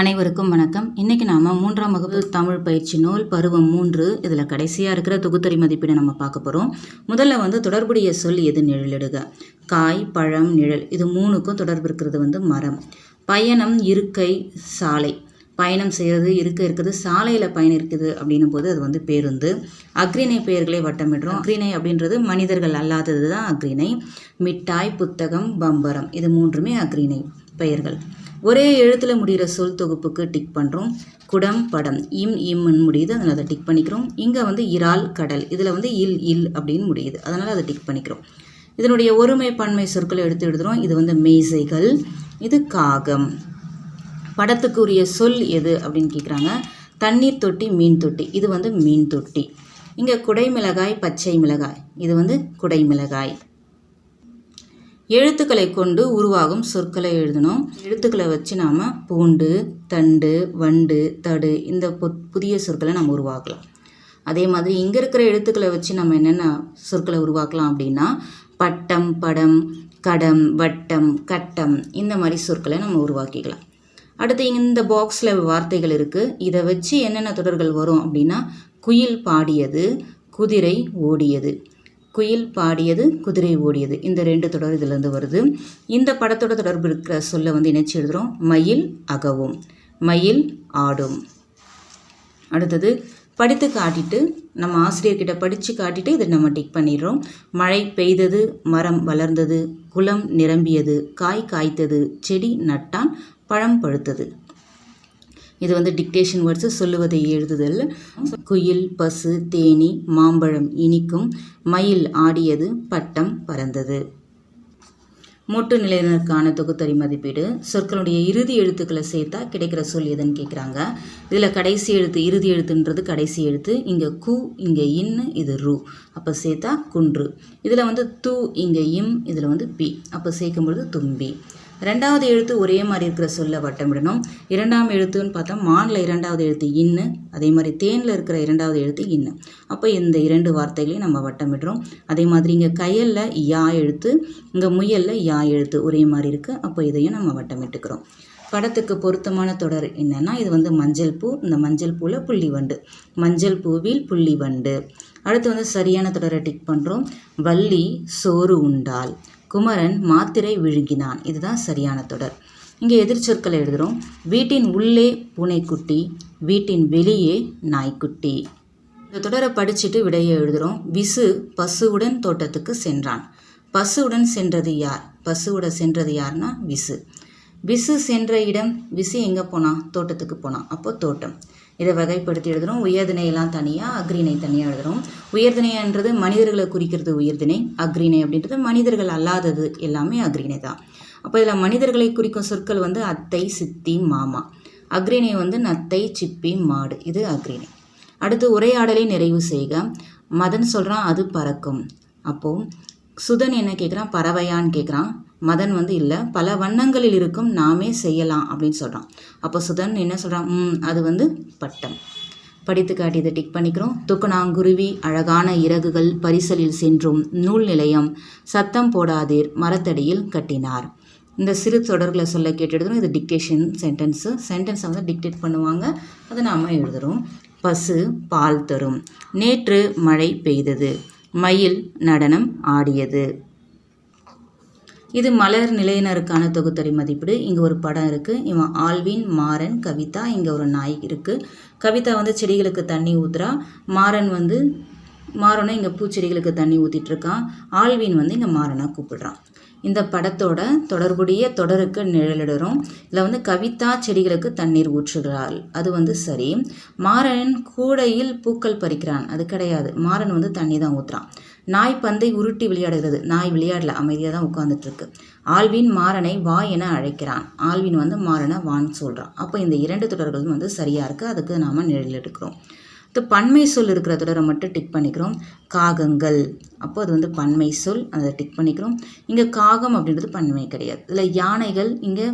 அனைவருக்கும் வணக்கம். இன்றைக்கி நாம மூன்றாம் வகுப்பு தமிழ் பயிற்சி நூல் பருவம் மூன்று இதில் கடைசியாக இருக்கிற தொகுத்தறி மதிப்பீடு நம்ம பார்க்க போகிறோம் முதல்ல வந்து தொடர்புடைய சொல் எது நிழலிடுக. காய் பழம் நிழல் இது மூணுக்கும் தொடர்பு இருக்கிறது வந்து மரம். பயணம் இருக்கை சாலை. பயணம் செய்கிறது இருக்க இருக்குது சாலையில் பயணம் இருக்குது அப்படின்னும் போது அது வந்து பேருந்து. அக்ரிணை பெயர்களை வட்டமிடுறோம். அக்ரிணை அப்படின்றது மனிதர்கள் அல்லாதது தான் அக்ரிணை மிட்டாய் புத்தகம் பம்பரம் இது மூன்றுமே அக்ரிணை பெயர்கள். ஒரே எழுத்தில் முடிகிற சொல் தொகுப்புக்கு டிக் பண்ணுறோம் குடம் படம். இம் இம்னு முடியுது. அதனால் அதை டிக் பண்ணிக்கிறோம். இங்கே வந்து இறால் கடல். இதில் வந்து இல் இல் அப்படின்னு முடியுது. அதனால் அதை டிக் பண்ணிக்கிறோம். இதனுடைய ஒருமை பன்மை சொற்களை எடுத்து எழுதுகிறோம் இது வந்து மேசைகள். இது காகம். படத்துக்குரிய சொல் எது அப்படின்னு கேட்குறாங்க தண்ணீர் தொட்டி மீன் தொட்டி. இது வந்து மீன் தொட்டி. இங்கே குடை மிளகாய் பச்சை மிளகாய். இது வந்து குடை மிளகாய் எழுத்துக்களை கொண்டு உருவாகும் சொற்களை எழுதணும். எழுத்துக்களை வச்சு நாம் பூண்டு தண்டு வண்டு தடு இந்த புதிய சொற்களை நம்ம உருவாக்கலாம். அதே மாதிரி இங்கே இருக்கிற எழுத்துக்களை வச்சு நம்ம என்னென்ன சொற்களை உருவாக்கலாம் அப்படின்னா பட்டம் படம் கடம் வட்டம் கட்டம் இந்த மாதிரி சொற்களை நம்ம உருவாக்கிக்கலாம். அடுத்து இந்த பாக்ஸில் வார்த்தைகள் இருக்குது இதை வச்சு என்னென்ன தொடர்கள் வரும் அப்படின்னா குயில் பாடியது குதிரை ஓடியது. குயில் பாடியது குதிரை ஓடியது. இந்த ரெண்டு தொடர் இதுலேருந்து வருது. இந்த படத்தோட தொடர்பு இருக்கிற சொல்ல வந்து இணைச்சி எழுதுகிறோம் மயில் அகவும் மயில் ஆடும். அடுத்தது படித்து காட்டிட்டு நம்ம ஆசிரியர்கிட்ட படித்து காட்டிட்டு இதை நம்ம டிக் பண்ணிடுறோம். மழை பெய்தது மரம் வளர்ந்தது குளம் நிரம்பியது காய் காய்த்தது செடி நட்டான் பழம் பழுத்தது. இது வந்து டிக்டேஷன் வேர்ட்ஸு சொல்லுவதை எழுதுதல். குயில் பசு தேனி மாம்பழம் இனிக்கும் மயில் ஆடியது பட்டம் பறந்தது. மொட்டு நிலையினருக்கான தொகுத்தறி மதிப்பீடு. சொற்களுடைய இறுதி எழுத்துக்களை சேர்த்தா கிடைக்கிற சொல் எதுன்னு கேட்குறாங்க இதில் கடைசி எழுத்து இறுதி எழுத்துன்றது கடைசி எழுத்து. இங்கே கு இங்கே இன்னு இது ரு. அப்போ சேர்த்தா குன்று. இதில் வந்து து இங்கே இம் இதில் வந்து பி. அப்போ சேர்க்கும்பொழுது தும்பி. ரெண்டாவது எழுத்து ஒரே மாதிரி இருக்கிற சொல்ல வட்டமிடணும் இரண்டாம் எழுத்துன்னு பார்த்தா மானில் இரண்டாவது எழுத்து இன்னு அதே மாதிரி தேனில் இருக்கிற இரண்டாவது எழுத்து இன்னு. அப்போ இந்த இரண்டு வார்த்தைகளையும் நம்ம வட்டமிடுறோம் அதே மாதிரி இங்கே கையலில் யா எழுத்து இங்கே முயலில் யா எழுத்து ஒரே மாதிரி இருக்குது அப்போ இதையும் நம்ம வட்டமிட்டுக்கிறோம் படத்துக்கு பொருத்தமான தொடர் என்னென்னா இது வந்து மஞ்சள் பூ. இந்த மஞ்சள் பூவில் புள்ளி வண்டு. மஞ்சள் பூவில் புள்ளி வண்டு. அடுத்து வந்து சரியான தொடரை டிக் பண்ணுறோம் வள்ளி சோறு உண்டால். குமரன் மாத்திரை விழுங்கினான். இதுதான் சரியான தொடர். இங்கே எதிர்ச்சொற்களை எழுதுகிறோம் வீட்டின் உள்ளே பூனைக்குட்டி வீட்டின் வெளியே நாய்க்குட்டி. இந்த தொடரை படிச்சுட்டு விடையை எழுதுகிறோம் விசு பசுவுடன் தோட்டத்துக்கு சென்றான். பசுவுடன் சென்றது யார்? பசுவோட சென்றது யார்னா விசு. விசு சென்ற இடம் விசு எங்கே போனான் தோட்டத்துக்கு போனான் அப்போ தோட்டம். இதை வகைப்படுத்தி எழுதுகிறோம் உயர்திணையெல்லாம் தனியாக அக்ரிணை தனியாக எழுதுகிறோம் உயர்திணைன்றது மனிதர்களை குறிக்கிறது உயர்திணை. அக்ரிணை அப்படின்றது மனிதர்கள் அல்லாதது எல்லாமே அக்ரிணை தான். அப்போ இதில் மனிதர்களை குறிக்கும் சொற்கள் வந்து அத்தை சித்தி மாமா. அக்ரிணை வந்து நத்தை சிப்பி மாடு. இது அக்ரிணை அடுத்து உரையாடலை நிறைவு செய்க. மதன் சொல்கிறான் அது பறக்கும். அப்போது சுதன் என்ன கேட்குறான் பறவையான்னு கேட்குறான் மதன் வந்து இல்லை பல வண்ணங்களில் இருக்கும் நாமே செய்யலாம் அப்படின்னு சொல்கிறான் அப்போ சுதன் என்ன சொல்கிறான் ம் அது வந்து பட்டம். படித்து காட்டி இதை டிக் பண்ணிக்கிறோம். துக்குனாங்குருவி அழகான இறகுகள் பரிசலில் சென்றும் நூல் நிலையம் சத்தம் போடாதீர் மரத்தடியில் கட்டினார். இந்த சிறு தொடர்களை சொல்ல கேட்டு எழுதுறோம் இது டிக்டேஷன் சென்டென்ஸு சென்டென்ஸை வந்து டிக்டேட் பண்ணுவாங்க. அதை நாம் எழுதுகிறோம் பசு பால் தரும். நேற்று மழை பெய்தது. மயில் நடனம் ஆடியது. இது மலர் நிலையினருக்கான தொகுத்தறி மதிப்பீடு. இங்கே ஒரு படம் இருக்குது இவன் ஆல்வின் மாறன் கவிதா. இங்கே ஒரு நாய் இருக்குது கவிதா வந்து செடிகளுக்கு தண்ணி ஊத்துறா. மாறன் வந்து மாறனை இங்கே பூச்செடிகளுக்கு தண்ணி ஊற்றிட்டுருக்கான் ஆல்வின் வந்து இங்கே மாறனாக கூப்பிடுறான் இந்த படத்தோட தொடர்புடைய தொடருக்கு நிழலிடுறோம். இதில் வந்து கவிதா செடிகளுக்கு தண்ணீர் ஊற்றுகிறாள். அது வந்து சரி. மாறன் கூடையில் பூக்கள் பறிக்கிறான். அது கிடையாது. மாறன் வந்து தண்ணி தான் ஊற்றுறான் நாய் பந்தை உருட்டி விளையாடுகிறது. நாய் விளையாடல. அமைதியாக தான் உட்கார்ந்துட்டு இருக்கு ஆல்வின் மாறனை வா என அழைக்கிறான். ஆல்வின் வந்து மாறனை வான்னு சொல்கிறான் அப்போ இந்த இரண்டு தொடர்களும் வந்து சரியாக இருக்குது அதுக்கு நாம் நிழல் எடுக்கிறோம். இது பன்மை சொல் இருக்கிற தொடரை மட்டும் டிக் பண்ணிக்கிறோம். காகங்கள். அப்போ அது வந்து பன்மை சொல். அதை டிக் பண்ணிக்கிறோம். இங்கே காகம் அப்படின்றது பன்மை கிடையாது. இதில் யானைகள் இங்கே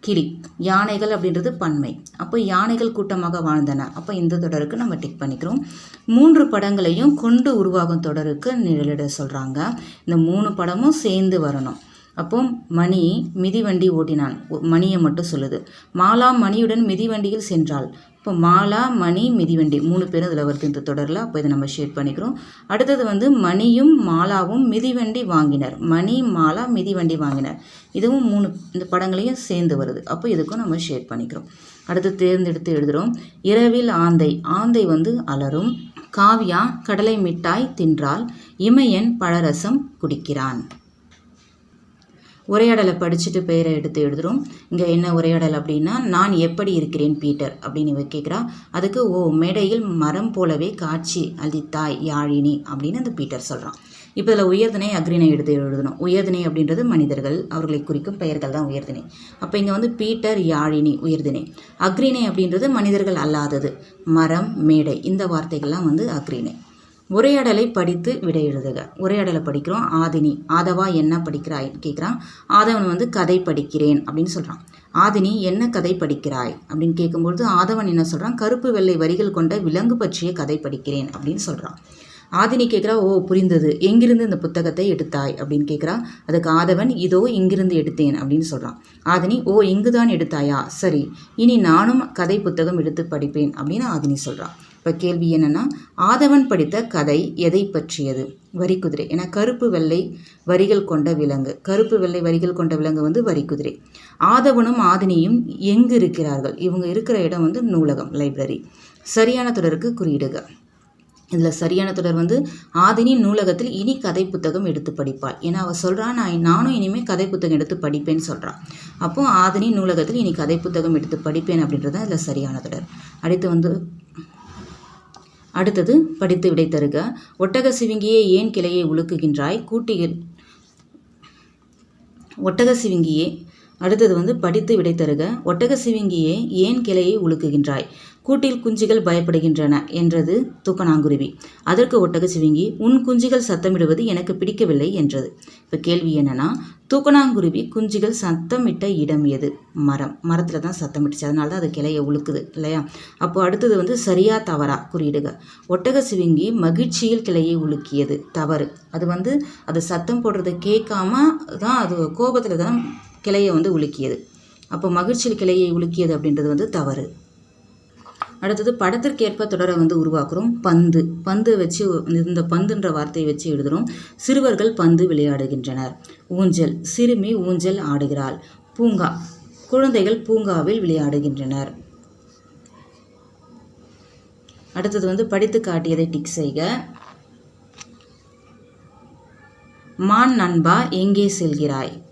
கிளி யானைகள் அப்படின்றது பன்மை. அப்போ யானைகள் கூட்டமாக வாழ்ந்தன. அப்போ இந்த தொடருக்கு நம்ம டிக் பண்ணிக்கிறோம். மூன்று படங்களையும் கொண்டு உருவாகும் தொடருக்கு நிழலிட சொல்கிறாங்க இந்த மூணு படமும் சேர்ந்து வரணும். அப்போ மணி மிதிவண்டி ஓட்டினான். ஒ- மணியை மட்டும் சொல்லுது. மாலா மணியுடன் மிதிவண்டியில் சென்றாள். இப்போ மாலா மணி மிதிவண்டி மூணு பேரும் இதில் வருது இந்த தொடரில். அப்போ இதை நம்ம ஷேட் பண்ணிக்கிறோம். அடுத்தது வந்து மணியும் மாலாவும் மிதிவண்டி வாங்கினர். மணி மாலா மிதிவண்டி வாங்கினர். இதுவும் மூணு இந்த படங்களையும் சேர்ந்து வருது. அப்போ இதுக்கும் நம்ம ஷேட் பண்ணிக்கிறோம். அடுத்து தேர்ந்தெடுத்து எழுதுகிறோம். இரவில் ஆந்தை. ஆந்தை வந்து அலரும் காவியா கடலை மிட்டாய் தின்றால் இமயன் பழரசம் குடிக்கிறான். உரையாடலை படிச்சுட்டு பெயரை எடுத்து எழுதுகிறோம் இங்கே என்ன உரையாடல் அப்படின்னா நான் எப்படி இருக்கிறேன் பீட்டர்? அப்படின்னு இவ கேட்குறா அதுக்கு ஓ மேடையில் மரம் போலவே காட்சி அளித்தாய் யாழினி அப்படின்னு அந்த பீட்டர் சொல்கிறான் இப்போ இதில் உயர்திணை அக்ரிணை எடுத்து எழுதணும். உயர்திணை அப்படின்றது மனிதர்கள் அவர்களை குறிக்கும் பெயர்கள் தான் உயர்தினை அப்போ இங்கே வந்து பீட்டர் யாழினி உயர்திணை. அக்ரிணை அப்படின்றது மனிதர்கள் அல்லாதது. மரம் மேடை இந்த வார்த்தைகள்லாம் வந்து அக்ரிணை உரையாடலை படித்து விடை எழுதுக உரையாடலை படிக்கிறோம். ஆதினி ஆதவா என்ன படிக்கிறாய்? கேட்குறான் ஆதவன் வந்து கதை படிக்கிறேன் அப்படின்னு சொல்கிறான் ஆதினி என்ன கதை படிக்கிறாய்? அப்படின்னு கேட்கும்பொழுது ஆதவன் என்ன சொல்கிறான் கருப்பு வெள்ளை வரிகள் கொண்ட விலங்கு பற்றிய கதை படிக்கிறேன் அப்படின்னு சொல்கிறான் ஆதினி கேட்குறா ஓ புரிந்தது. எங்கிருந்து இந்த புத்தகத்தை எடுத்தாய்? அப்படின்னு கேட்குறா அதுக்கு ஆதவன் இதோ இங்கிருந்து எடுத்தேன் அப்படின்னு சொல்கிறான் ஆதினி ஓ இங்கு தான் எடுத்தாயா? சரி இனி நானும் கதை புத்தகம் எடுத்து படிப்பேன் அப்படின்னு ஆதினி சொல்கிறான் இப்போ கேள்வி என்னென்னா ஆதவன் படித்த கதை எதை பற்றியது? வரிக்குதிரை ஏன்னா கருப்பு வெள்ளை வரிகள் கொண்ட விலங்கு. கருப்பு வெள்ளை வரிகள் கொண்ட விலங்கு வந்து வரிக்குதிரை ஆதவனும் ஆதினியும் எங்கு இருக்கிறார்கள்? இவங்க இருக்கிற இடம் வந்து நூலகம் லைப்ரரி. சரியான தொடருக்கு குறியிடுக. இதில் சரியான தொடர் வந்து ஆதினி நூலகத்தில் இனி கதை புத்தகம் எடுத்து படிப்பாள். ஏன்னா அவள் சொல்கிறா நான் நானும் இனிமேல் கதை புத்தகம் எடுத்து படிப்பேன்னு சொல்கிறான் அப்போது ஆதினி நூலகத்தில் இனி கதை புத்தகம் எடுத்து படிப்பேன் அப்படின்றது தான் இதில் சரியான தொடர். அடுத்து வந்து அடுத்தது படித்து விடை தருக. ஒட்டக சிவிங்கியே ஏன் கிளையை உலுக்குகின்றாய்? கூட்டிகள் ஒட்டக சிவிங்கியே அடுத்தது வந்து படித்து விடை தருக. ஒட்டக சிவிங்கியே ஏன் கிளையை உலுக்குகின்றாய்? கூட்டில் குஞ்சுகள் பயப்படுகின்றன என்றது தூக்கணாங்குருவி. அதற்கு ஒட்டக சிவிங்கி உன் குஞ்சுகள் சத்தமிடுவது எனக்கு பிடிக்கவில்லை என்றது. இப்போ கேள்வி என்னன்னா தூக்கணாங்குருவி குஞ்சுகள் சத்தமிட்ட இடம் எது? மரம். மரத்தில் தான் சத்தமிட்டுச்சு. அதனால தான் அது கிளையை உழுக்குது இல்லையா? அப்போ அடுத்தது வந்து சரியா தவறா குறியிடுக. ஒட்டக சிவிங்கி மகிழ்ச்சியில் கிளையை உலுக்கியது தவறு. அது வந்து அது சத்தம் போடுறதை கேட்காம தான் அது கோபத்தில் தான் கிளையை வந்து உலுக்கியது. அப்போ மகிழ்ச்சியில் கிளையை உலுக்கியது அப்படின்றது வந்து தவறு. அடுத்தது படத்திற்கேற்ப தொடரை வந்து உருவாக்குறோம். பந்து. பந்து வச்சு இந்த பந்துன்ற வார்த்தையை வச்சு எழுதுகிறோம் சிறுவர்கள் பந்து விளையாடுகின்றனர். ஊஞ்சல். சிறுமி ஊஞ்சல் ஆடுகிறாள். பூங்கா. குழந்தைகள் பூங்காவில் விளையாடுகின்றனர். அடுத்தது வந்து படித்து காட்டியதை டிக் செய்க. மான் நண்பா எங்கே செல்கிறாய்?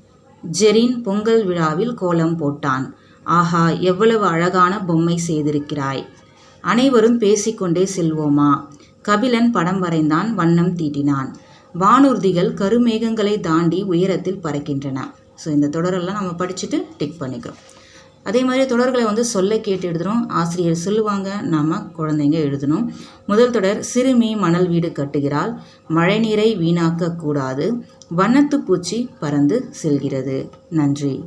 ஜெரின் பொங்கல் விழாவில் கோலம் போட்டான். ஆஹா எவ்வளவு அழகான பொம்மை செய்திருக்கிறாய். அனைவரும் பேசிக்கொண்டே செல்வோமா? கபிலன் படம் வரைந்தான் வண்ணம் தீட்டினான். வானூர்திகள் கருமேகங்களை தாண்டி உயரத்தில் பறக்கின்றன. ஸோ இந்த தொடரெல்லாம் நம்ம படிச்சுட்டு டிக் பண்ணிக்கிறோம். அதே மாதிரி தொடர்களை வந்து சொல்ல கேட்டு எழுதுகிறோம் ஆசிரியர் சொல்லுவாங்க நாம் குழந்தைங்க எழுதணும். முதல் தொடர் சிறுமி மணல் வீடு கட்டுகிறாள். மழைநீரை வீணாக்க கூடாது. வண்ணத்து பூச்சி பறந்து செல்கிறது. நன்றி.